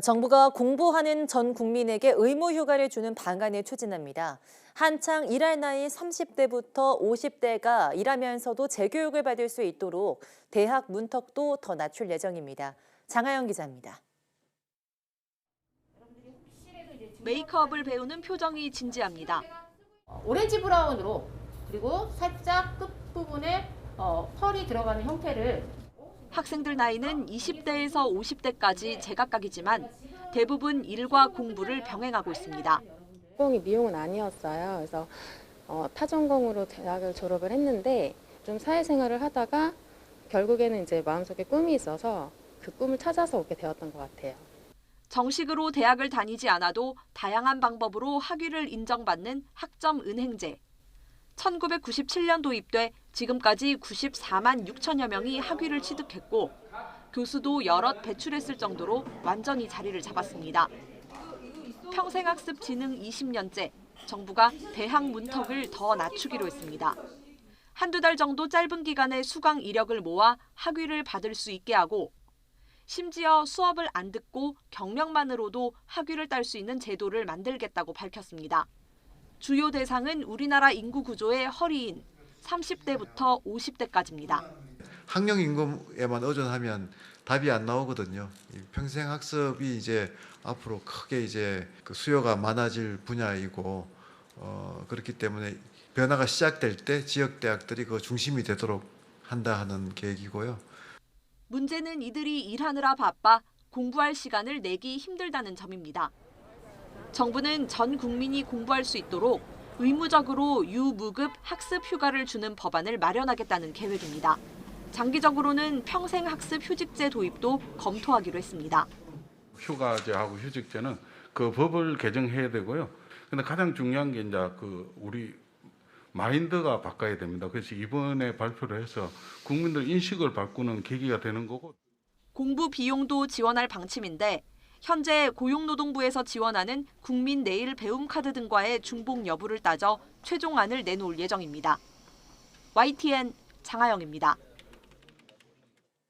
정부가 공부하는 전 국민에게 의무 휴가를 주는 방안을 추진합니다. 한창 일할 나이 30대부터 50대가 일하면서도 재교육을 받을 수 있도록 대학 문턱도 더 낮출 예정입니다. 장하영 기자입니다. 메이크업을 배우는 표정이 진지합니다. 오렌지 브라운으로 그리고 살짝 끝부분에 어, 펄이 들어가는 형태를 학생들 나이는 20대에서 50대까지 제각각이지만 대부분 일과 공부를 병행하고 있습니다. 전공이 미용은 아니었어요. 그래서 어, 타전공으로 대학을 졸업을 했는데 좀 사회생활을 하다가 결국에는 이제 마음속에 꿈이 있어서 그 꿈을 찾아서 오게 되었던 것 같아요. 정식으로 대학을 다니지 않아도 다양한 방법으로 학위를 인정받는 학점 은행제. 1997년 도입돼 지금까지 94만 6천여 명이 학위를 취득했고 교수도 여럿 배출했을 정도로 완전히 자리를 잡았습니다. 평생학습 진흥 20년째 정부가 대학 문턱을 더 낮추기로 했습니다. 한두 달 정도 짧은 기간에 수강 이력을 모아 학위를 받을 수 있게 하고 심지어 수업을 안 듣고 경력만으로도 학위를 딸 수 있는 제도를 만들겠다고 밝혔습니다. 주요 대상은 우리나라 인구 구조의 허리인 30대부터 50대까지입니다. 학령 임금에만 의존하면 답이 안 나오거든요. 이 평생 학습이 이제 앞으로 크게 이제 그 수요가 많아질 분야이고 어, 그렇기 때문에 변화가 시작될 때 지역 대학들이 그 중심이 되도록 한다 하는 계획이고요. 문제는 이들이 일하느라 바빠 공부할 시간을 내기 힘들다는 점입니다. 정부는 전 국민이 공부할 수 있도록 의무적으로 유무급 학습 휴가를 주는 법안을 마련하겠다는 계획입니다. 장기적으로는 평생 학습 휴직제 도입도 검토하기로 했습니다. 휴가제하고 휴직제는 그 법을 개정해야 되고요. 근데 가장 중요한 게 이제 그 우리 마인드가 바꿔야 됩니다. 그래서 이번에 발표를 해서 국민들 인식을 바꾸는 계기가 되는 거고 공부 비용도 지원할 방침인데 현재 고용노동부에서 지원하는 국민 내일 배움 카드 등과의 중복 여부를 따져 최종안을 내놓을 예정입니다. YTN 장하영입니다.